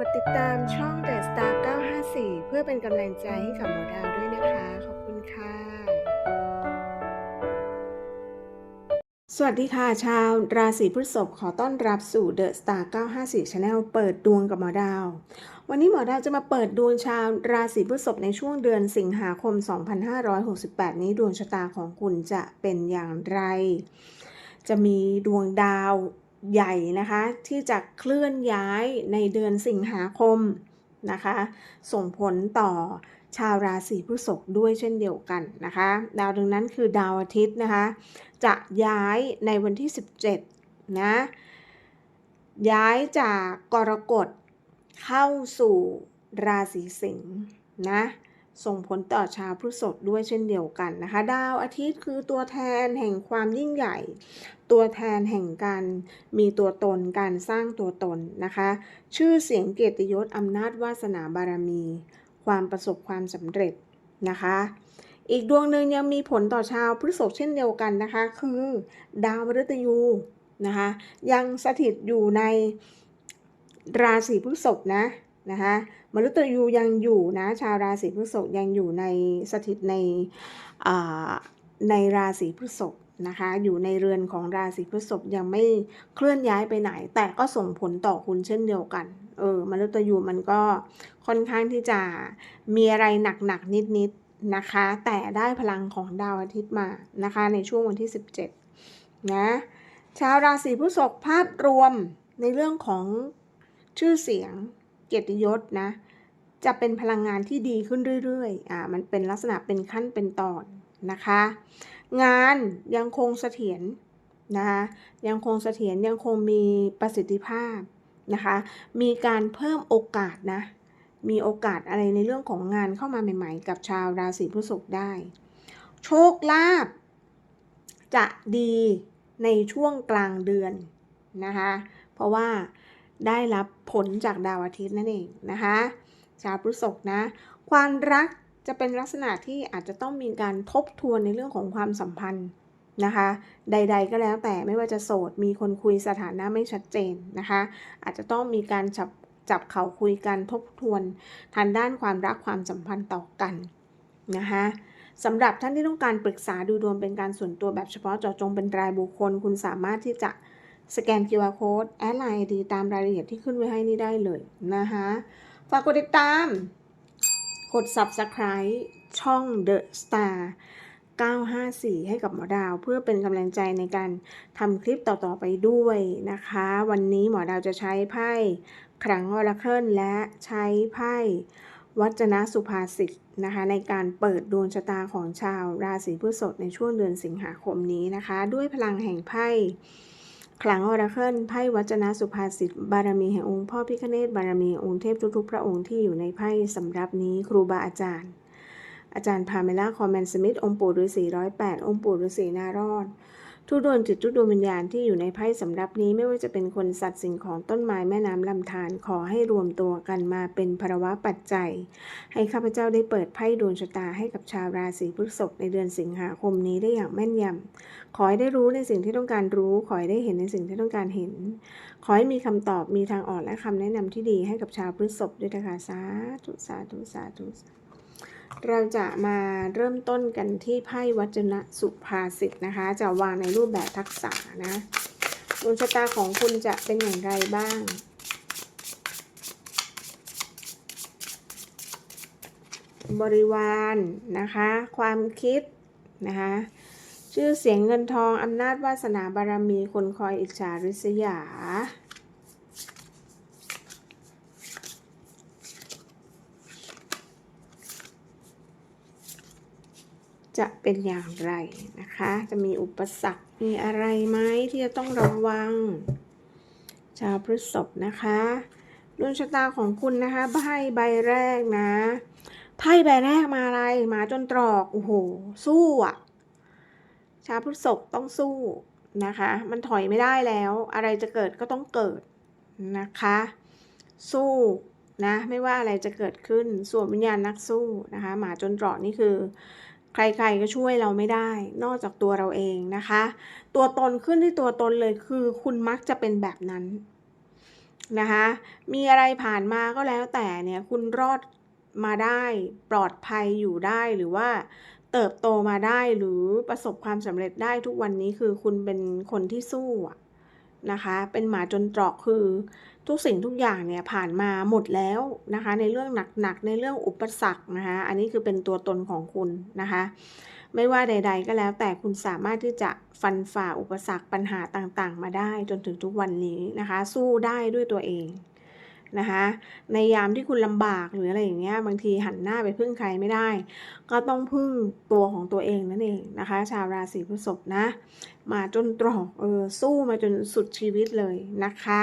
กดติดตามช่อง The Star 954 เพื่อเป็นกำลังใจให้กับหมอดาวด้วยนะคะ ขอบคุณค่ะ สวัสดีค่ะชาวราศีพฤษภขอต้อนรับสู่ The Star 954 Channel เปิดดวงกับหมอดาว วันนี้หมอดาวจะมาเปิดดวงชาวราศีพฤษภในช่วงเดือนสิงหาคม 2568 นี้ดวงชะตาของคุณจะเป็นอย่างไร จะมีดวงดาว ใหญ่นะคะที่จะเคลื่อนย้ายในเดือนสิงหาคมนะคะ ส่งผลต่อชาวราศีพฤษภด้วยเช่นเดียวกันนะคะ ดาวดวงนั้นคือดาวอาทิตย์นะคะ จะย้ายในวันที่ 17 นะ ย้ายจากกรกฎเข้าสู่ราศีสิงห์นะ ส่งผลต่อชาวพฤษภด้วยเช่นเดียวกันนะคะ ดาวอาทิตย์คือตัวแทนแห่งความยิ่งใหญ่ ตัวแทนแห่งการมีตัวตนการสร้างตัวตนนะคะ ชื่อเสียงเกียรติยศอำนาจวาสนาบารมี ความประสบความสำเร็จนะคะ อีกดวงหนึ่งยังมีผลต่อชาวพฤษภเช่นเดียวกันนะคะ คือ ดาวมฤตยูนะคะ ยังสถิตอยู่ในราศีพฤษภนะ นะคะมฤตยูยังอยู่นะชาวราศีพฤษภยังอยู่ในสถิตในในราศีพฤษภนะคะอยู่ในเรือนของราศีพฤษภยังไม่เคลื่อนย้ายไปไหน แต่ก็ส่งผลต่อคุณเช่นเดียวกันเออมฤตยูมันก็ค่อนข้างที่จะมีอะไรหนักๆนิดๆนะคะ แต่ได้พลังของดาวอาทิตย์มานะคะ ในช่วงวันที่ 17นะชาวราศีพฤษภภาพรวมในเรื่องของชื่อเสียง เกียรติยศนะ จะเป็นพลังงานที่ดีขึ้นเรื่อยๆ อ่า มันเป็นลักษณะเป็นขั้นเป็นตอนนะคะ งานยังคงเสถียรนะคะยังคงเสถียรยังคงมีประสิทธิภาพนะคะ มีการเพิ่มโอกาสนะ มีโอกาสอะไรในเรื่องของงานเข้ามาใหม่ ๆ กับชาวราศีพฤษภได้ โชคลาภจะดีในช่วงกลางเดือนนะคะ เพราะว่า ได้รับผลจากดาวอาทิตย์นั่นเองนะคะชาวพฤษภนะ ความรักจะเป็นลักษณะที่อาจจะต้องมีการทบทวนในเรื่องของความสัมพันธ์นะคะ ใด ๆ ก็แล้วแต่ไม่ว่าจะโสดมีคนคุยสถานะไม่ชัดเจนนะคะ อาจจะต้องมีการจับจับเขาคุยกันทบทวนทางด้านความรักความสัมพันธ์ต่อกันนะคะสำหรับท่านที่ต้องการปรึกษาดูดวงเป็นการส่วนตัวแบบเฉพาะเจาะจงเป็นรายบุคคล คุณสามารถที่จะ สแกน QR code แอดไลน์ดีตามรายละเอียดที่ขึ้นไว้ให้นี่ได้เลยนะคะฝากกดติดตาม กด Subscribe ช่อง The Star 954 ให้กับหมอดาวเพื่อเป็นกำลังใจในการทำคลิปต่อๆไปด้วยนะคะ วันนี้หมอดาวจะใช้ไพ่ครั้งอราเคิลและใช้ไพ่วัจนะสุภาษิตนะคะในการเปิดดวงชะตาของชาวราศีพฤษภในช่วงเดือนสิงหาคมนี้นะคะ ด้วยพลังแห่งไพ่ คลังอราเคิลไพ่วัจนะสุภาษิตบารมีแห่งองค์พ่อพิฆเนศบารมีองค์เทพทุกๆพระองค์ที่อยู่ในไพ่สำรับนี้ครูบาอาจารย์ อาจารย์พาเมล่าคอมแมนสมิธองค์ปู่ฤาษีร้อยแปดองค์ปู่ฤาษีนารอด ทุกดวงจิตทุกดวงวิญญาณที่อยู่ในไพ่สำรับนี้ไม่ว่าจะเป็นคนสัตว์สิ่งของต้นไม้แม่น้ำลำธารขอให้รวมตัวกันมาเป็นภาวะปัจจัย ให้ข้าพเจ้าได้เปิดไพ่ดวงชะตาให้กับชาวราศีพฤษภในเดือนสิงหาคมนี้ได้อย่างแม่นยำขอให้ได้รู้ในสิ่งที่ต้องการรู้ ขอให้ได้เห็นในสิ่งที่ต้องการเห็น ขอให้มีคำตอบมีทางออกและคำแนะนำที่ดีให้กับชาวพฤษภด้วยนะคะสาธุสาธุสาธุสาธุ เราจะมาเริ่มต้นกันที่ไพ่วัจนะสุภาษิตนะคะ จะวางในรูปแบบทักษะนะดวงชะตาของคุณจะเป็นอย่างไรบ้าง บริวารนะคะ ความคิดนะคะ ชื่อเสียงเงินทองอำนาจวาสนาบารมีคนคอยอิจฉาริษยา จะเป็นอย่างไรนะคะ จะมีอุปสรรค มีอะไรไหมที่จะต้องระวัง ชาวพฤษภนะคะดวงชะตาของคุณนะคะไพ่ใบแรกนะไพ่ใบแรกมาอะไรมาจนตรอกโอ้โหสู้อะ ชาวพฤษภต้องสู้นะคะ มันถอยไม่ได้แล้ว อะไรจะเกิดก็ต้องเกิดนะคะ สู้นะ ไม่ว่าอะไรจะเกิดขึ้นส่วนวิญญาณนักสู้นะคะ หมาจนตรอกนี่คือ ใครๆก็ช่วยเราไม่ได้ นอกจากตัวเราเองนะคะ ตัวตนขึ้นที่ตัวตนเลยคือ คุณมักจะเป็นแบบนั้นนะคะ มีอะไรผ่านมาก็แล้วแต่เนี่ยคุณรอดมาได้ปลอดภัยอยู่ได้หรือว่าเติบโตมาได้หรือประสบความสำเร็จได้ทุกวันนี้คือคุณเป็นคนที่สู้นะคะ เป็นหมาจนตรอกคือ ทุกสิ่งทุกอย่างเนี่ยผ่านมาหมดแล้วนะคะ ในเรื่องหนักๆในเรื่องอุปสรรคนะคะอันนี้คือเป็นตัวตนของคุณนะคะ ไม่ว่าใด ๆ ก็แล้วแต่คุณสามารถที่จะฟันฝ่าอุปสรรคปัญหาต่างๆ มาได้จนถึงทุกวันนี้นะคะ สู้ได้ด้วยตัวเองนะคะในยามที่คุณลำบากหรืออะไรอย่างเงี้ยบางทีหันหน้าไปพึ่งใครไม่ได้ ก็ต้องพึ่งตัวของตัวเองนั่นเองนะคะ ชาวราศีพฤษภนะ มาจนตรอกเออสู้มาจนสุดชีวิตเลยนะคะ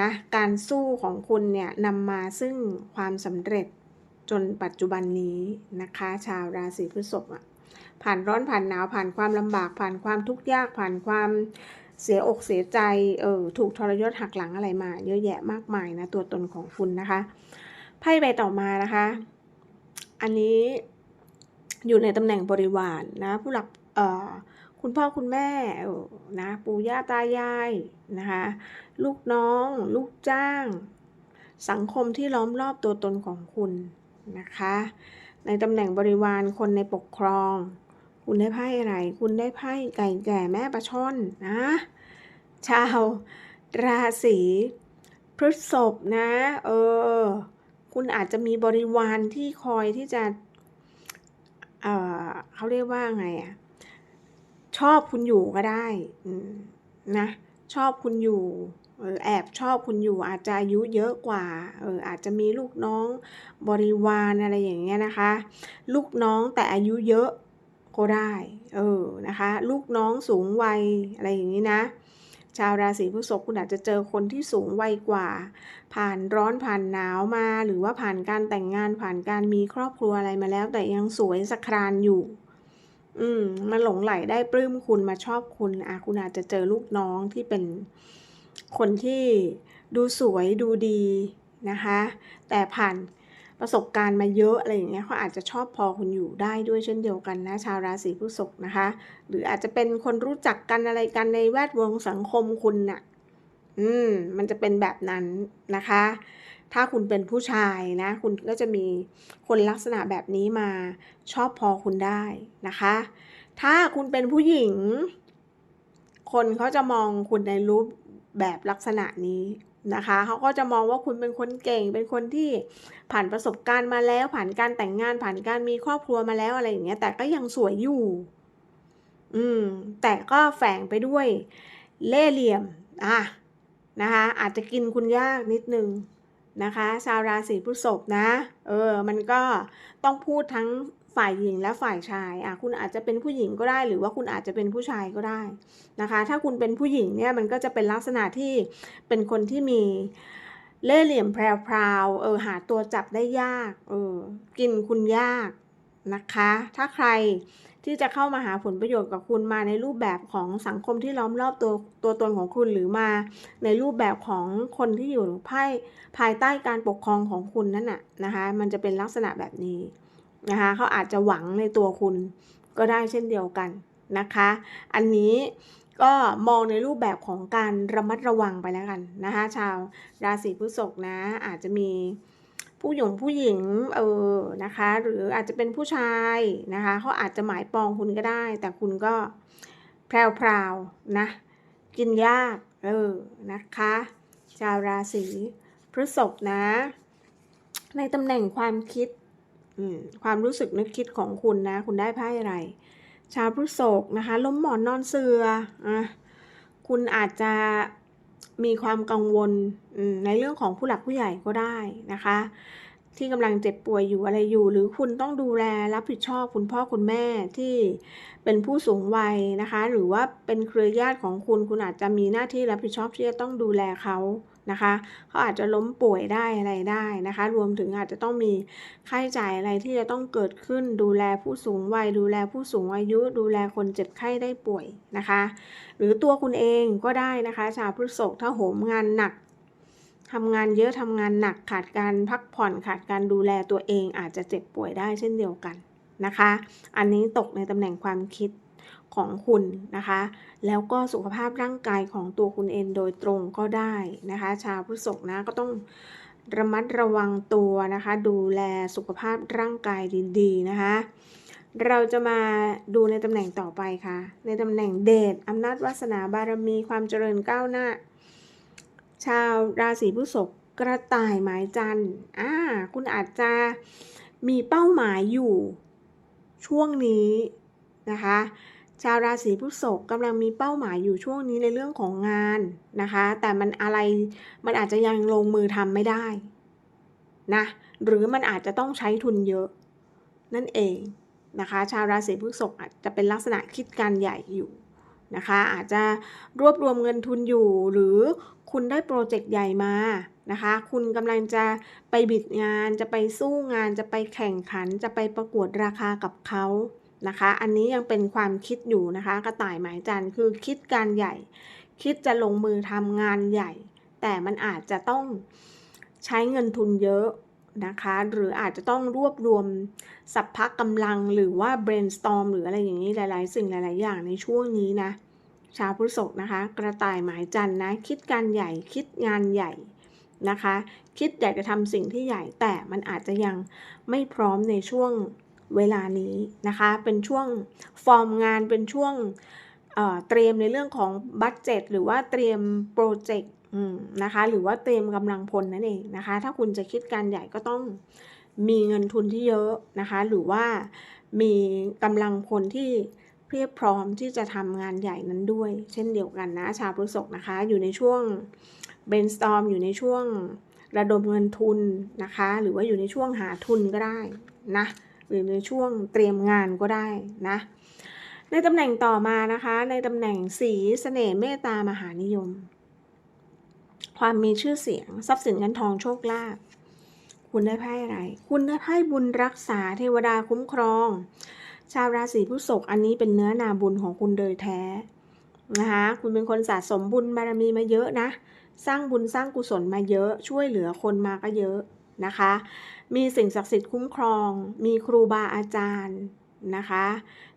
นะการสู้ของคุณเนี่ยนำมาซึ่งความสำเร็จจนปัจจุบันนี้นะคะ ชาวราศีพฤษภอะผ่านร้อนผ่านหนาวผ่านความลำบากผ่านความทุกข์ยากผ่านความเสียอกเสียใจเออถูกทรยศหักหลังอะไรมา เยอะแยะมากมายนะตัวตนของคุณนะคะไพ่ใบต่อมานะคะ อันนี้อยู่ในตำแหน่งบริวารนนะผู้หลักเอ่อ คุณพ่อคุณแม่นะปู่ย่าตายายนะคะลูกน้อง ลูกจ้าง สังคมที่ล้อมรอบตัวตนของคุณนะคะ ในตำแหน่งบริวารคนในปกครอง คุณได้ไพ่อะไร คุณได้ไพ่ไก่แก่แม่ปลาช่อนนะชาวราศีพฤษภนะเออคุณอาจจะมีบริวารที่คอยที่จะ เออเขาเรียกว่าไงอะ ชอบคุณอยู่ก็ได้นะชอบคุณอยู่แอบชอบคุณอยู่อาจจะอายุเยอะกว่าเอออาจจะมีลูกน้องบริวารอะไรอย่างเงี้ยนะคะ ลูกน้องแต่อายุเยอะก็ได้เออนะคะ ลูกน้องสูงวัยอะไรอย่างนี้นะชาวราศีพฤษภคุณอาจจะเจอคนที่สูงวัยกว่า ผ่านร้อนผ่านหนาวมา หรือว่าผ่านการแต่งงานผ่านการมีครอบครัวอะไรมาแล้ว แต่ยังสวยสครานอยู่ อืมมาหลงไหลได้ปลื้มคุณมาชอบคุณอะคุณอาจจะเจอลูกน้องที่เป็นคนที่ดูสวยดูดีนะคะ แต่ผ่านประสบการณ์มาเยอะอะไรอย่างเงี้ยเขาอาจจะชอบพอคุณอยู่ได้ด้วยเช่นเดียวกันนะ ชาวราศีพฤษภนะคะ หรืออาจจะเป็นคนรู้จักกันอะไรกันในแวดวงสังคมคุณน่ะ อืม มันจะเป็นแบบนั้นนะคะ ถ้าคุณเป็นผู้ชายนะ คุณก็จะมีคนลักษณะแบบนี้มาชอบพอคุณได้นะคะ ถ้าคุณเป็นผู้หญิง คนเขาจะมองคุณในรูปแบบลักษณะนี้นะคะเขาก็จะมองว่าคุณเป็นคนเก่ง เป็นคนที่ผ่านประสบการณ์มาแล้ว ผ่านการแต่งงาน ผ่านการมีครอบครัวมาแล้วอะไรอย่างเงี้ย แต่ก็ยังสวยอยู่ อืม แต่ก็แฝงไปด้วยเล่เหลี่ยม อะนะคะ อาจจะกินคุณยากนิดนึง นะคะ ชาวราศีพฤษภนะ เออ มันก็ต้องพูดทั้งฝ่ายหญิงและฝ่ายชายอะคุณอาจจะเป็นผู้หญิงก็ได้ หรือว่าคุณอาจจะเป็นผู้ชายก็ได้นะคะ ถ้าคุณเป็นผู้หญิงเนี่ยมันก็จะเป็นลักษณะที่เป็นคนที่มีเล่ห์เหลี่ยมแพรวเออหาตัวจับได้ยากเออกินคุณยากนะคะ ถ้าใคร ที่จะเข้ามาหาผลประโยชน์กับคุณมาในรูปแบบของสังคมที่ล้อมรอบตัวตัวตนของคุณหรือมา ในรูปแบบของคนที่อยู่ภายภายใต้การปกครองของคุณนั่นน่ะนะคะ มันจะเป็นลักษณะแบบนี้นะคะเขาอาจจะหวังในตัวคุณก็ได้เช่นเดียวกันนะคะ อันนี้ก็มองในรูปแบบของการระมัดระวังไปแล้วกันนะคะ ชาวราศีพฤษภนะอาจจะมี ผู้หญิงผู้หญิงเออนะคะ หรืออาจจะเป็นผู้ชายนะคะเขาอาจจะหมายปองคุณก็ได้ แต่คุณก็แพรวๆนะกินยากเออนะคะ ชาวราศีพฤษภนะ ในตำแหน่งความคิดความรู้สึกนึกคิดของคุณนะ คุณได้ไพ่อะไร ชาวพฤษภนะคะ ล้มหมอนนอนเสืออะคุณอาจจะ มีความกังวลในเรื่องของผู้หลักผู้ใหญ่ก็ได้นะคะ ที่กำลังเจ็บป่วยอยู่อะไรอยู่ หรือคุณต้องดูแลรับผิดชอบคุณพ่อคุณแม่ที่เป็นผู้สูงวัยนะคะ หรือว่าเป็นเครือญาติของคุณคุณอาจจะมีหน้าที่รับผิดชอบที่จะต้องดูแลเขา นะคะเขาอาจจะล้มป่วยได้อะไรได้นะคะ รวมถึงอาจจะต้องมีค่าใช้จ่ายอะไรที่จะต้องเกิดขึ้นดูแลผู้สูงวัย ดูแลผู้สูงอายุ ดูแลคนเจ็บไข้ได้ป่วยนะคะ หรือตัวคุณเองก็ได้นะคะ ชาวพฤษภถ้าโหมงานหนักทำงานเยอะทำงานหนักขาดการพักผ่อนขาดการดูแลตัวเองอาจจะเจ็บป่วยได้เช่นเดียวกันนะคะ อันนี้ตกในตำแหน่งความคิด ของคุณนะคะ แล้วก็สุขภาพร่างกายของตัวคุณเองโดยตรงก็ได้นะคะ ชาวพฤษภนะก็ต้องระมัดระวังตัวนะคะ ดูแลสุขภาพร่างกายดีๆนะคะ เราจะมาดูในตำแหน่งต่อไปค่ะ ในตำแหน่งเดชอำนาจวาสนาบารมีความเจริญก้าวหน้า ชาวราศีพฤษภกระต่ายหมายจันทร์อ่าคุณอาจจะมีเป้าหมายอยู่ช่วงนี้นะคะ ชาวราศีพฤษภกำลังมีเป้าหมายอยู่ช่วงนี้ในเรื่องของงานนะคะ แต่มันอะไรมันอาจจะยังลงมือทำไม่ได้นะหรือมันอาจจะต้องใช้ทุนเยอะ นั่นเองนะคะ ชาวราศีพฤษภอาจจะเป็นลักษณะคิดการใหญ่อยู่นะคะ อาจจะรวบรวมเงินทุนอยู่ หรือคุณได้โปรเจกต์ใหญ่มานะคะ คุณกำลังจะไปบิดงานจะไปสู้งานจะไปแข่งขันจะไปประกวดราคากับเขา นะคะ อันนี้ยังเป็นความคิดอยู่นะคะ กระต่ายหมายจันทร์คือคิดการใหญ่ คิดจะลงมือทำงานใหญ่ แต่มันอาจจะต้องใช้เงินทุนเยอะนะคะ หรืออาจจะต้องรวบรวมสัพพะกำลังหรือว่า brainstorm หรืออะไรอย่างนี้หลาย ๆ สิ่งหลาย ๆ อย่างในช่วงนี้นะ ชาวพฤษภนะคะ กระต่ายหมายจันทร์นะ คิดการใหญ่คิดงานใหญ่นะคะ คิดอยากจะทำสิ่งที่ใหญ่แต่มันอาจจะยังไม่พร้อมในช่วง เวลานี้นะคะ เป็นช่วงฟอร์มงานเป็นช่วงเเตรียมในเรื่องของบัตเจ็ตหรือว่าเตรียมโปรเจกต์นะคะ หรือว่าเตรียมกำลังพลนั่นเองนะคะ ถ้าคุณจะคิดการใหญ่ก็ต้องมีเงินทุนที่เยอะนะคะ หรือว่ามีกำลังพลที่เพียบพร้อมที่จะทำงานใหญ่นั้นด้วย เช่นเดียวกันนะ ชาวพฤษภนะคะ อยู่ในช่วง brainstorm อยู่ในช่วงระดมเงินทุนนะคะ หรือว่าอยู่ในช่วงหาทุนก็ได้นะ หรือในช่วงเตรียมงานก็ได้นะ ในตำแหน่งต่อมานะคะ ในตำแหน่งสีสเสน่ห์เมตตามหานิยม ความมีชื่อเสียง ทรัพย์สินเงินทองโชคลาภคุณได้ไพ่อะไร คุณได้ไพ่บุญรักษาเทวดาคุ้มครอง ชาวราศีพฤษภอันนี้เป็นเนื้อนาบุญของคุณโดยแท้นะคะคุณเป็นคนสะสมบุญบารมีมาเยอะนะ สร้างบุญสร้างกุศลมาเยอะ ช่วยเหลือคนมาก็เยอะนะคะ มีสิ่งศักดิ์สิทธิ์คุ้มครอง มีครูบาอาจารย์นะคะ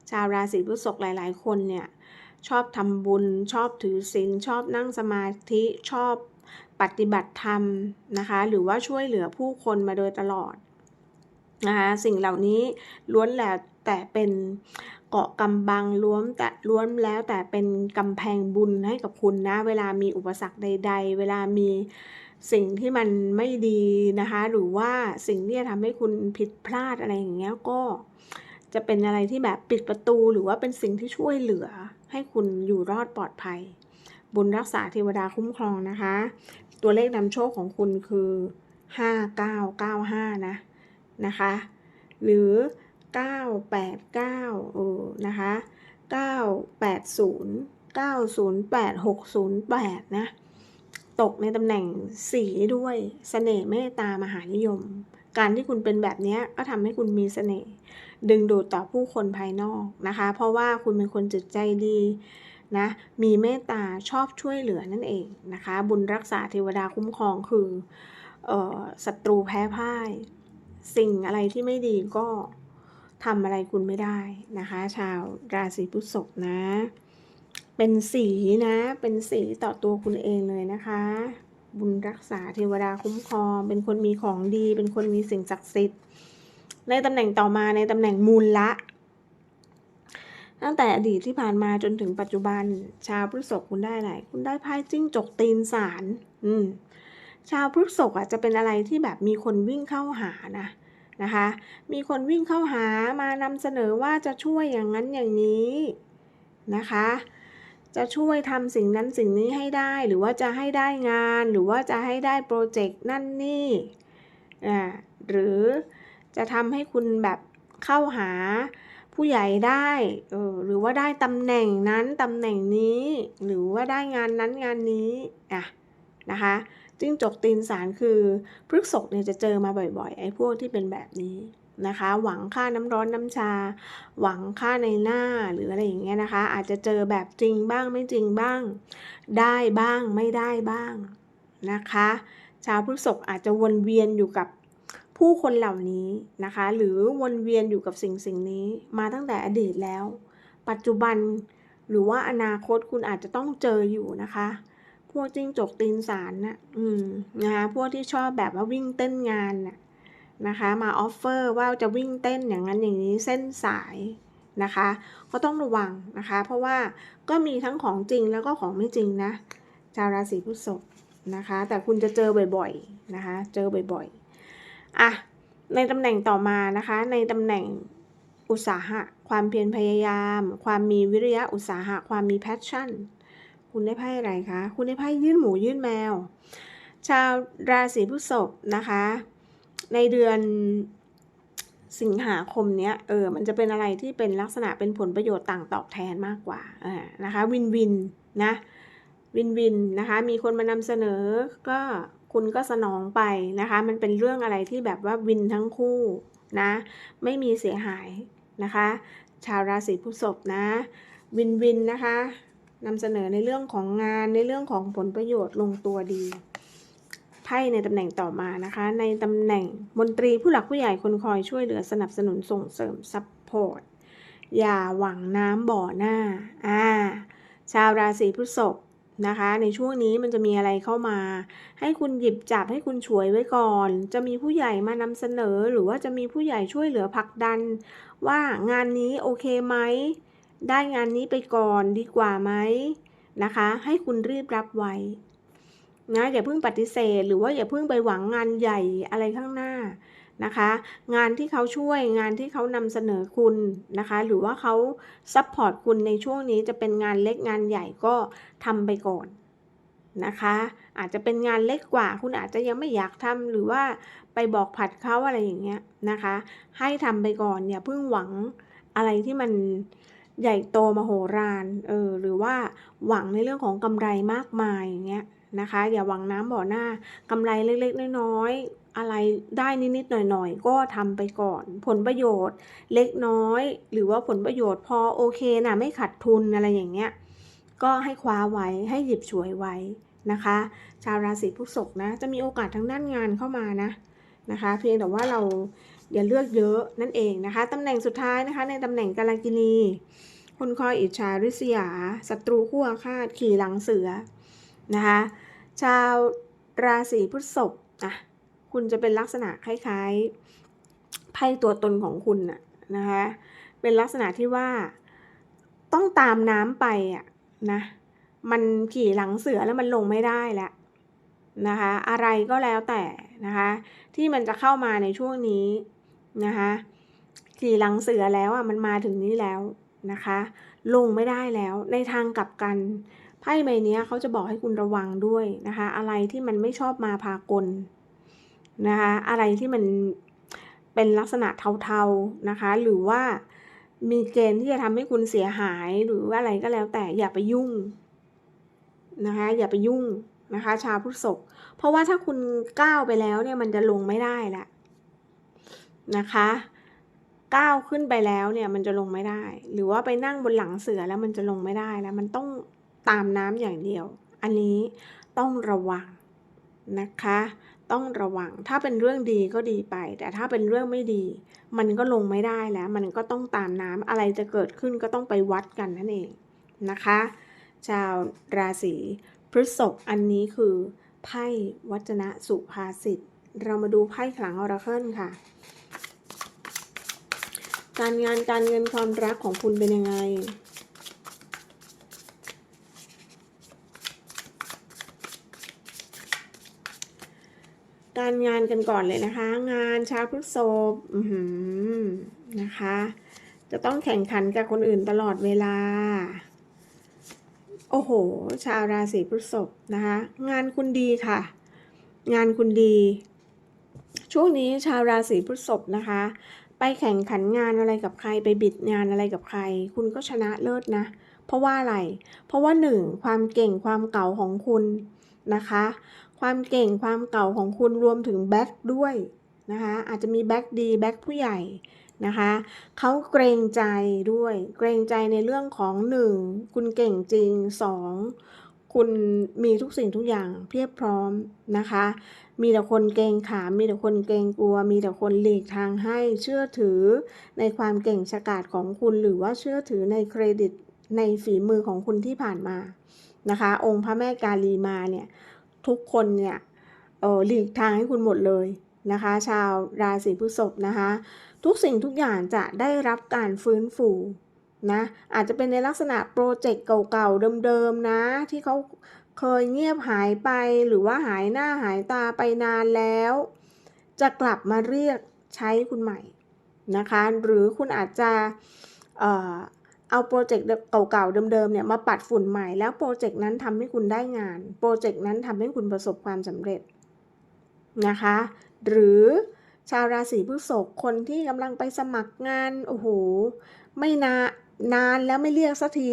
ชาวราศีพฤษภหลาย ๆ คนเนี่ยชอบทำบุญ ชอบถือศีลชอบนั่งสมาธิชอบปฏิบัติธรรมนะคะ หรือว่าช่วยเหลือผู้คนมาโดยตลอดนะคะสิ่งเหล่านี้ล้วนแล้วแต่เป็นเกาะกำบังล้วนแต่ล้วนแล้วแต่เป็นกำแพงบุญให้กับคุณนะ เวลามีอุปสรรคใด ๆ เวลามี สิ่งที่มันไม่ดีนะคะ หรือว่าสิ่งที่จะทำให้คุณผิดพลาดอะไรอย่างเงี้ยก็จะเป็นอะไรที่แบบปิดประตูหรือว่าเป็นสิ่งที่ช่วยเหลือ ให้คุณอยู่รอดปลอดภัย บุญรักษาเทวดาคุ้มครองนะคะ ตัวเลขนำโชคของคุณคือ 5995 นะนะคะ หรือ 989เออนะคะ 980 908 608 นะ ตกในตำแหน่งสีด้วยสเสน่ห์เมตตามหานิยม การที่คุณเป็นแบบนี้ก็ทำให้คุณมีสเสน่ห์ดึงดูดต่อผู้คนภายนอกนะคะ เพราะว่าคุณเป็นคนจิตใจดีนะมีเมตตาชอบช่วยเหลือนั่นเองนะคะ บุญรักษาเทวดาคุ้มครองคือศัตรูแพ้พ่าย สิ่งอะไรที่ไม่ดีก็ทำอะไรคุณไม่ได้นะคะ ชาวราศีพฤษภนะ เป็นสีนะ เป็นสีต่อตัวคุณเองเลยนะคะ บุญรักษาเทวดาคุ้มครอง เป็นคนมีของดี เป็นคนมีสิ่งศักดิ์สิทธิ์ ในตำแหน่งต่อมาในตำแหน่งมูลละ ตั้งแต่อดีตที่ผ่านมาจนถึงปัจจุบัน ชาวพฤษภคุณได้อะไรคุณได้ไพ่จิ้งจกตีนสารอืมชาวพฤษภอะจะเป็นอะไรที่แบบมีคนวิ่งเข้าหานะนะคะ มีคนวิ่งเข้าหามานำเสนอว่าจะช่วยอย่างนั้นอย่างนี้นะคะ จะช่วยทำสิ่งนั้นสิ่งนี้ให้ได้ หรือว่าจะให้ได้งาน หรือว่าจะให้ได้โปรเจกต์นั่นนี่อ่าหรือจะทำให้คุณแบบเข้าหาผู้ใหญ่ได้เออหรือว่าได้ตำแหน่งนั้นตำแหน่งนี้ หรือว่าได้งานนั้นงานนี้อะนะคะจิ้งจกตีนสารคือพฤกษกเนี่ยจะเจอมาบ่อยๆ ไอ้พวกที่เป็นแบบนี้ นะคะ หวังค่าน้ำร้อนน้ำชา หวังค่าในหน้าหรืออะไรอย่างเงี้ยนะคะ อาจจะเจอแบบจริงบ้างไม่จริงบ้าง ได้บ้างไม่ได้บ้างนะคะ ชาวพฤษกอาจจะวนเวียนอยู่กับผู้คนเหล่านี้นะคะ หรือวนเวียนอยู่กับสิ่งสิ่งนี้ มาตั้งแต่อดีตแล้ว ปัจจุบันหรือว่าอนาคตคุณอาจจะต้องเจออยู่นะคะ พวกจิ้งจกตีนสารนะอืมนะคะพวกที่ชอบแบบว่าวิ่งเต้นงานน่ะ นะคะ มาออฟเฟอร์ว่าจะวิ่งเต้นอย่างนั้นอย่างนี้เส้นสายนะคะ ก็ต้องระวังนะคะ เพราะว่าก็มีทั้งของจริงแล้วก็ของไม่จริงนะชาวราศีพฤษภนะคะ แต่คุณจะเจอบ่อยๆนะคะ เจอบ่อยๆอะในตำแหน่งต่อมานะคะ ในตำแหน่งอุตสาหะ ความเพียรพยายาม ความมีวิริยะอุตสาหะ ความมีแพชชั่น คุณได้ไพ่อะไรคะ คุณได้ไพ่ยื่นหมูยื่นแมว ชาวราศีพฤษภนะคะ ในเดือนสิงหาคมเนี้ยเออมันจะเป็นอะไรที่เป็นลักษณะเป็นผลประโยชน์ต่างตอบแทนมากกว่าอ่านะคะวินวินนะวินวินนะคะมีคนมานำเสนอก็คุณก็สนองไปนะคะ มันเป็นเรื่องอะไรที่แบบว่าวินทั้งคู่นะไม่มีเสียหายนะคะ ชาวราศีพฤษภนะ วินวินนะคะนำเสนอในเรื่องของงานในเรื่องของผลประโยชน์ลงตัวดี ไพ่ในตำแหน่งต่อมานะคะ ในตำแหน่งมนตรีผู้หลักผู้ใหญ่คนคอยช่วยเหลือสนับสนุนส่งเสริมซัพพอร์ตอย่าหวังน้ำบ่อหน้าอ่าชาวราศีพฤษภนะคะ ในช่วงนี้มันจะมีอะไรเข้ามา ให้คุณหยิบจับให้คุณฉวยไว้ก่อน จะมีผู้ใหญ่มานำเสนอ หรือว่าจะมีผู้ใหญ่ช่วยเหลือผลักดัน ว่างานนี้โอเคไหมได้งานนี้ไปก่อนดีกว่าไหมนะคะ ให้คุณรีบรับไว้ นะอย่าเพิ่งปฏิเสธ หรือว่าอย่าเพิ่งไปหวังงานใหญ่อะไรข้างหน้านะคะ งานที่เขาช่วยงานที่เขานำเสนอคุณนะคะ หรือว่าเขาซัพพอร์ตคุณในช่วงนี้จะเป็นงานเล็กงานใหญ่ก็ทำไปก่อนนะคะ อาจจะเป็นงานเล็กกว่า คุณอาจจะยังไม่อยากทำหรือว่าไปบอกผัดเขาอะไรอย่างเงี้ยนะคะ ให้ทำไปก่อนอย่าเพิ่งหวังอะไรที่มันใหญ่โตมโหฬารเออหรือว่าหวังในเรื่องของกำไรมากมายอย่างเงี้ย นะคะ อย่าหวังน้ำบ่อหน้ากำไรเล็กๆน้อยๆอะไรได้นิดๆหน่อยๆ ก็ทำไปก่อน ผลประโยชน์เล็กน้อย หรือว่าผลประโยชน์พอโอเคนะไม่ขาดทุนอะไรอย่างเงี้ยก็ให้คว้าไว้ให้หยิบฉวยไว้นะคะ ชาวราศีพฤษภนะจะมีโอกาสทางด้านงานเข้ามานะนะคะ เพียงแต่ว่าเราอย่าเลือกเยอะนั่นเองนะคะตำแหน่งสุดท้ายนะคะ ในตำแหน่งกาลกินีคนคอยอิจฉาริษยาศัตรูคู่อาฆาตขี่หลังเสือนะคะ ชาวราศีพฤษภอะคุณจะเป็นลักษณะคล้ายๆไพ่ตัวตนของคุณน่ะนะคะเป็นลักษณะที่ว่าต้องตามน้ำไปอะนะมันขี่หลังเสือแล้วมันลงไม่ได้แล้วนะคะอะไรก็แล้วแต่นะคะที่มันจะเข้ามาในช่วงนี้นะคะขี่หลังเสือแล้วอะมันมาถึงนี้แล้วนะคะ ลงไม่ได้แล้วในทางกลับกัน ไพ่ใบนี้เขาจะบอกให้คุณระวังด้วยนะคะ อะไรที่มันไม่ชอบมาพากลนะคะ อะไรที่มันเป็นลักษณะเทาๆนะคะ หรือว่ามีเกณฑ์ที่จะทำให้คุณเสียหายหรือว่าอะไรก็แล้วแต่อย่าไปยุ่งนะคะ อย่าไปยุ่งนะคะ ชาวพุทธศกเพราะว่าถ้าคุณก้าวไปแล้วเนี่ยมันจะลงไม่ได้ละนะคะก้าวขึ้นไปแล้วเนี่ยมันจะลงไม่ได้ หรือว่าไปนั่งบนหลังเสือแล้วมันจะลงไม่ได้แล้วมันต้อง ตามน้ำอย่างเดียว อันนี้ต้องระวังนะคะ ต้องระวังถ้าเป็นเรื่องดีก็ดีไป แต่ถ้าเป็นเรื่องไม่ดี มันก็ลงไม่ได้แล้ว มันก็ต้องตามน้ำอะไรจะเกิดขึ้นก็ต้องไปวัดกันนั่นเองนะคะ ชาวราศีพฤษภอันนี้คือไพ่วัจนะสุภาษิตเรามาดูไพ่ขลังออราเคิลค่ะ การงานการเงินความรักของคุณเป็นยังไง การงานกันก่อนเลยนะคะ งานชาวพฤษภนะคะ จะต้องแข่งขันกับคนอื่นตลอดเวลา โอ้โห ชาวราศีพฤษภนะคะ งานคุณดีค่ะ งานคุณดี ช่วงนี้ชาวราศีพฤษภนะคะ ไปแข่งขันงานอะไรกับใครไปบิดงานอะไรกับใคร คุณก็ชนะเลิศนะ เพราะว่าอะไร เพราะว่าหนึ่งความเก่งความเก่าของคุณนะคะ ความเก่งความเก่าของคุณรวมถึงแบ็คด้วยนะคะอาจจะมีแบ็คดีแบ็คผู้ใหญ่นะคะเขาเกรงใจด้วย เกรงใจในเรื่องของหนึ่งคุณเก่งจริงสองคุณมีทุกสิ่งทุกอย่างเพียบพร้อมนะคะ มีแต่คนเกรงขามมีแต่คนเกรงกลัว มีแต่คนหลีกทางให้เชื่อถือในความเก่งฉกาจของคุณ หรือว่าเชื่อถือในเครดิตในฝีมือของคุณที่ผ่านมานะคะ องค์พระแม่กาลีมาเนี่ย ทุกคนเนี่ยหลีกทางให้คุณหมดเลยนะคะ ชาวราศีพฤษภนะคะ ทุกสิ่งทุกอย่างจะได้รับการฟื้นฟูนะอาจจะเป็นในลักษณะโปรเจกต์เก่าๆเดิมๆนะ ที่เขาเคยเงียบหายไปหรือว่าหายหน้าหายตาไปนานแล้ว จะกลับมาเรียกใช้คุณใหม่นะคะ หรือคุณอาจจะ เอาโปรเจกต์เก่าๆเดิมๆเนี่ยมาปัดฝุ่นใหม่แล้วโปรเจกต์นั้นทำให้คุณได้งาน โปรเจกต์นั้นทำให้คุณประสบความสำเร็จนะคะ หรือชาวราศีพฤษภคนที่กำลังไปสมัครงานโอ้โหไม่นานานแล้วไม่เรียกสักที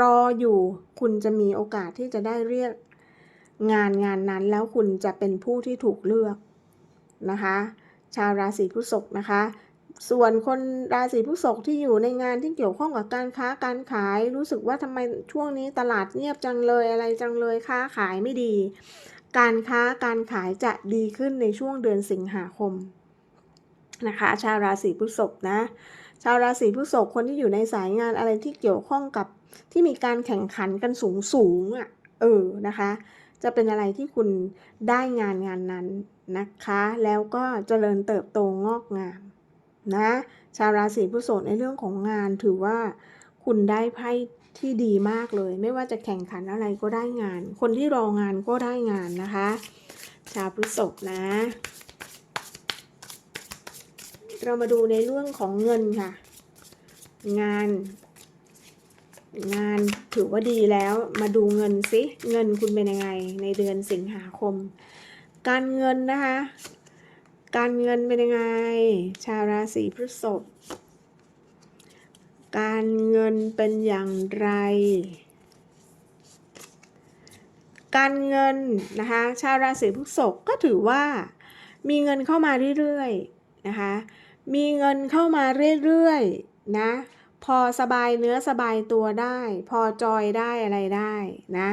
รออยู่ คุณจะมีโอกาสที่จะได้เรียกงานงานนั้นแล้วคุณจะเป็นผู้ที่ถูกเลือกนะคะ ชาวราศีพฤษภนะคะ ส่วนคนราศีพฤษภที่อยู่ในงานที่เกี่ยวข้องกับการค้าการขาย รู้สึกว่าทำไมช่วงนี้ตลาดเงียบจังเลยอะไรจังเลยค้าขายไม่ดี การค้าการขายจะดีขึ้นในช่วงเดือนสิงหาคมนะคะ ชาวราศีพฤษภนะ ชาวราศีพฤษภคนที่อยู่ในสายงานอะไรที่เกี่ยวข้องกับที่มีการแข่งขันกันสูงสูงอะเออนะคะ จะเป็นอะไรที่คุณได้งานงานนั้นนะคะ แล้วก็เจริญเติบโตงอกงาม นะชาวราศีพฤษภในเรื่องของงานถือว่าคุณได้ไพ่ที่ดีมากเลย ไม่ว่าจะแข่งขันอะไรก็ได้งาน คนที่รองานก็ได้งานนะคะ ชาวพฤษภนะ เรามาดูในเรื่องของเงินค่ะ งาน งานถือว่าดีแล้วมาดูเงินสิเงินคุณเป็นยังไงในเดือนสิงหาคม การเงินนะคะ การเงินเป็นยังไง ชาวราศีพฤษภ การเงินเป็นอย่างไร การเงินนะคะ ชาวราศีพฤษภก็ถือว่า มีเงินเข้ามาเรื่อยๆนะคะ มีเงินเข้ามาเรื่อยๆนะพอสบายเนื้อสบายตัวได้ พอจอยได้อะไรได้นะ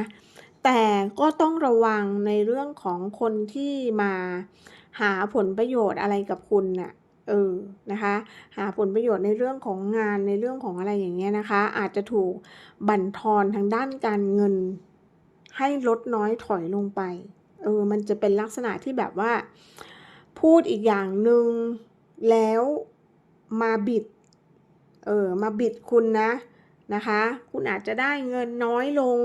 แต่ก็ต้องระวังในเรื่องของคนที่มา หาผลประโยชน์อะไรกับคุณน่ะเออนะคะ หาผลประโยชน์ในเรื่องของงานในเรื่องของอะไรอย่างเงี้ยนะคะ อาจจะถูกบั่นทอนทางด้านการเงิน ให้ลดน้อยถอยลงไปเออมันจะเป็นลักษณะที่แบบว่า พูดอีกอย่างหนึ่งแล้วมาบิดเออมาบิดคุณนะนะคะ คุณอาจจะได้เงินน้อยลง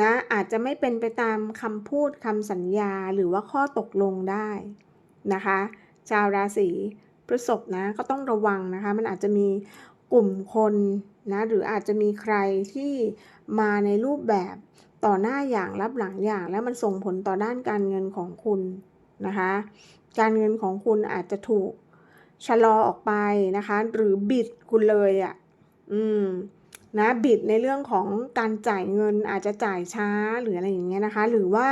นะอาจจะไม่เป็นไปตามคำพูดคำสัญญาหรือว่าข้อตกลงได้นะคะ ชาวราศีพฤษภนะก็ต้องระวังนะคะ มันอาจจะมีกลุ่มคนนะหรืออาจจะมีใครที่มาในรูปแบบต่อหน้าอย่างรับหลังอย่าง แล้วมันส่งผลต่อด้านการเงินของคุณนะคะ การเงินของคุณอาจจะถูกชะลอออกไปนะคะ หรือบิดคุณเลยอะ่ะ อืม นะบิดในเรื่องของการจ่ายเงินอาจจะจ่ายช้าหรืออะไรอย่างเงี้ยนะคะ หรือว่า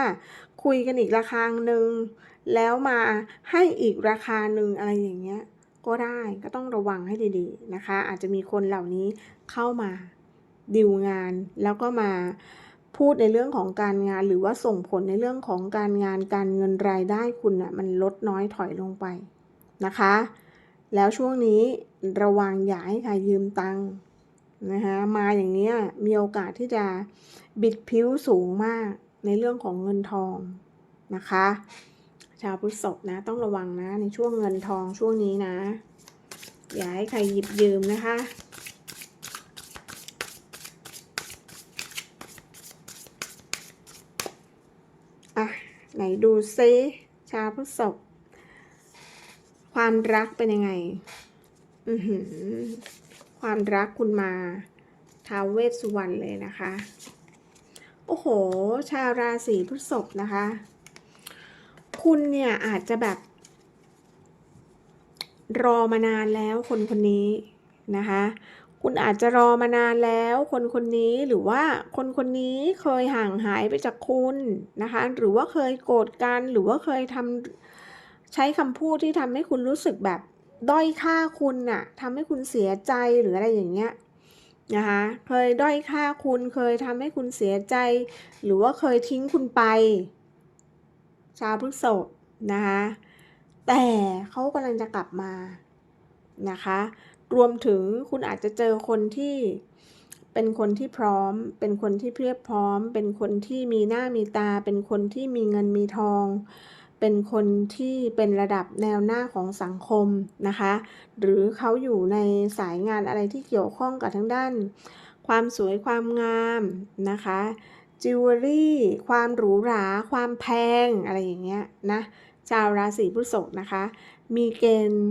คุยกันอีกราคาหนึ่งแล้วมาให้อีกราคาหนึ่งอะไรอย่างเงี้ยก็ได้ก็ต้องระวังให้ดีๆนะคะ อาจจะมีคนเหล่านี้เข้ามาดิวงาน แล้วก็มาพูดในเรื่องของการงานหรือว่าส่งผลในเรื่องของการงานการเงินรายได้คุณนะ่ะมันลดน้อยถอยลงไปนะคะ แล้วช่วงนี้ระวังอย่าให้ใครยืมตังค์ นะคะมาอย่างเนี้ยมีโอกาสที่จะบิดผิวสูงมากในเรื่องของเงินทองนะคะ ชาวพฤษภนะต้องระวังนะในช่วงเงินทองช่วงนี้นะ อย่าให้ใครหยิบยืมนะคะอะไหนดูซิชาวพฤษภความรักเป็นยังไง อือหือ ความรักคุณมาท้าวเวสสุวรรณเลยนะคะ โอ้โห ชาวราศีพฤษภนะคะ คุณเนี่ยอาจจะแบบ รอมานานแล้วคนคนนี้นะคะ คุณอาจจะรอมานานแล้วคนคนนี้หรือว่าคนคนนี้เคยห่างหายไปจากคุณนะคะ หรือว่าเคยโกรธกันหรือว่าเคยทำใช้คำพูดที่ทำให้คุณรู้สึกแบบ ด้อยค่าคุณน่ะทำให้คุณเสียใจหรืออะไรอย่างเงี้ยนะคะเคยด้อยค่าคุณเคยทำให้คุณเสียใจ หรือว่าเคยทิ้งคุณไป ชาวพฤษภนะคะแต่เขากำลังจะกลับมานะคะ รวมถึงคุณอาจจะเจอคนที่เป็นคนที่พร้อม เป็นคนที่เพียบพร้อม เป็นคนที่มีหน้ามีตา เป็นคนที่มีเงินมีทอง เป็นคนที่เป็นระดับแนวหน้าของสังคมนะคะ หรือเขาอยู่ในสายงานอะไรที่เกี่ยวข้องกับทั้งด้าน ความสวยความงามนะคะจิวเวลรี่ความหรูหรา ความแพงอะไรอย่างเงี้ยนะชาวราศีพฤษภนะคะ มีเกณฑ์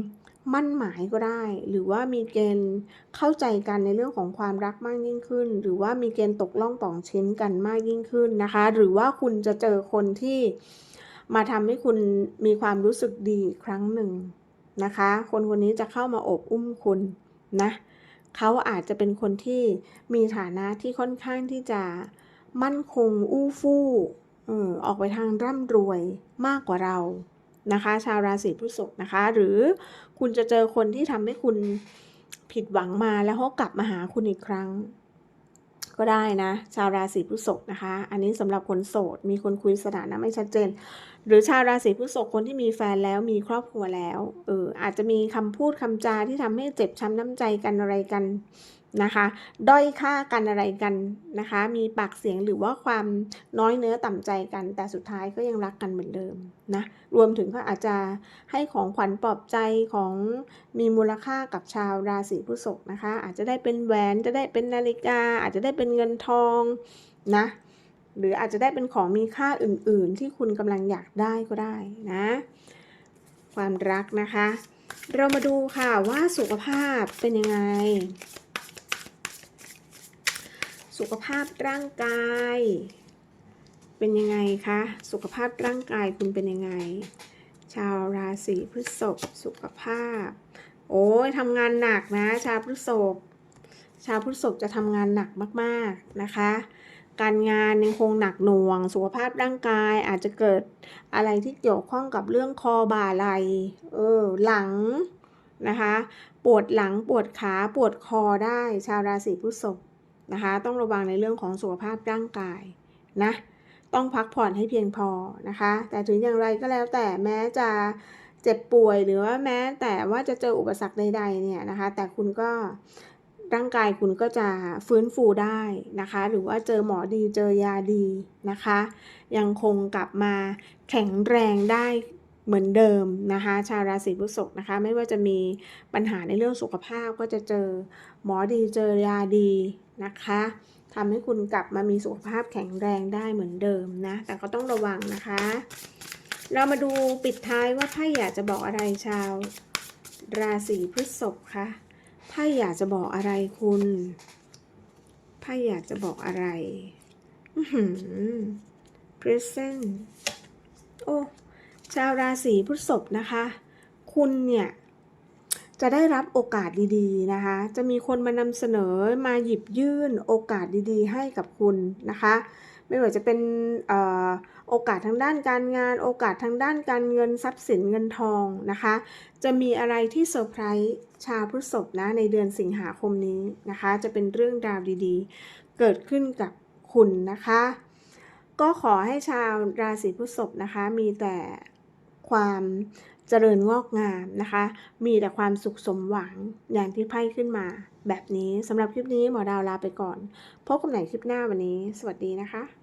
มั่นหมายก็ได้ หรือว่ามีเกณฑ์เข้าใจกันในเรื่องของความรักมากยิ่งขึ้น หรือว่ามีเกณฑ์ตกล่องป่องชิ้นกันมากยิ่งขึ้นนะคะ หรือว่าคุณจะเจอคนที่ มาทำให้คุณมีความรู้สึกดีครั้งหนึ่งนะคะ คนคนนี้จะเข้ามาอบอุ้มคุณนะเขาอาจจะเป็นคนที่มีฐานะที่ค่อนข้างที่จะมั่นคงอู้ฟู่ออออกไปทางร่ำรวยมากกว่าเรานะคะ ชาวราศีพฤษภนะคะ หรือคุณจะเจอคนที่ทำให้คุณผิดหวังมาแล้วเขากลับมาหาคุณอีกครั้ง ก็ได้นะ ชาวราศีพฤษภนะคะ อันนี้สำหรับคนโสด มีคนคุยสถานะไม่ชัดเจน หรือชาวราศีพฤษภคนที่มีแฟนแล้วมีครอบครัวแล้วเอออาจจะมีคำพูดคำจาที่ทำให้เจ็บช้ำน้ำใจกันอะไรกัน นะคะด้อยค่ากันอะไรกันนะคะ มีปากเสียงหรือว่าความน้อยเนื้อต่ำใจกัน แต่สุดท้ายก็ยังรักกันเหมือนเดิมนะรวมถึงก็อาจจะให้ของขวัญปลอบใจของมีมูลค่ากับชาวราศีพฤษภนะคะ อาจจะได้เป็นแหวนจะได้เป็นนาฬิกา อาจจะได้เป็นเงินทองนะหรืออาจจะได้เป็นของมีค่าอื่น ๆ ที่คุณกำลังอยากได้ก็ได้นะ ความรักนะคะ เรามาดูค่ะว่าสุขภาพเป็นยังไง สุขภาพร่างกาย เป็นยังไงคะ สุขภาพร่างกายคุณเป็นยังไง ชาวราศีพฤษภสุขภาพ โอ้ยทำงานหนักนะ ชาวพฤษภชาวพฤษภจะทำงานหนักมากๆนะคะ การงานยังคงหนักหน่วง สุขภาพร่างกายอาจจะเกิดอะไรที่เกี่ยวข้องกับเรื่องคอบ่าไหล่เออหลังนะคะ ปวดหลังปวดขาปวดคอได้ ชาวราศีพฤษภ นะคะ ต้องระวังในเรื่องของสุขภาพร่างกายนะ ต้องพักผ่อนให้เพียงพอนะคะ แต่ถึงอย่างไรก็แล้วแต่แม้จะเจ็บป่วยหรือว่าแม้แต่ว่าจะเจออุปสรรคใดๆเนี่ยนะคะ แต่คุณก็ร่างกายคุณก็จะฟื้นฟูได้นะคะ หรือว่าเจอหมอดีเจอยาดีนะคะ ยังคงกลับมาแข็งแรงได้เหมือนเดิมนะคะ ชาวราศีพฤษภนะคะ ไม่ว่าจะมีปัญหาในเรื่องสุขภาพก็จะเจอหมอดีเจอยาดี นะคะทำให้คุณกลับมามีสุขภาพแข็งแรงได้เหมือนเดิมนะ แต่ก็ต้องระวังนะคะ เรามาดูปิดท้ายว่าไพ่อยากจะบอกอะไรชาว ราศีพฤษภคะไพ่อยากจะบอกอะไรคุณไพ่อยากจะบอกอะไรอือหือ present โอ้ ชาวราศีพฤษภนะคะ คุณเนี่ย จะได้รับโอกาสดีๆนะคะ จะมีคนมานำเสนอมาหยิบยื่นโอกาสดีๆ ให้กับคุณนะคะ ไม่ว่าจะเป็นออโอกาสทางด้านการงาน โอกาสทางด้านการเงินทรัพย์สินเงินทองนะคะ จะมีอะไรที่เซอร์ไพรส์ชาวพฤษภนะในเดือนสิงหาคมนี้นะคะ จะเป็นเรื่องราวดีๆ เกิดขึ้นกับคุณนะคะ ก็ขอให้ชาวราศีพฤษภนะคะมีแต่ความ เจริญงอกงามนะคะ มีแต่ความสุขสมหวังอย่างที่ไพ่ขึ้นมา แบบนี้สำหรับคลิปนี้หมอดาวลาไปก่อน พบกันใหม่คลิปหน้าวันนี้ สวัสดีนะคะ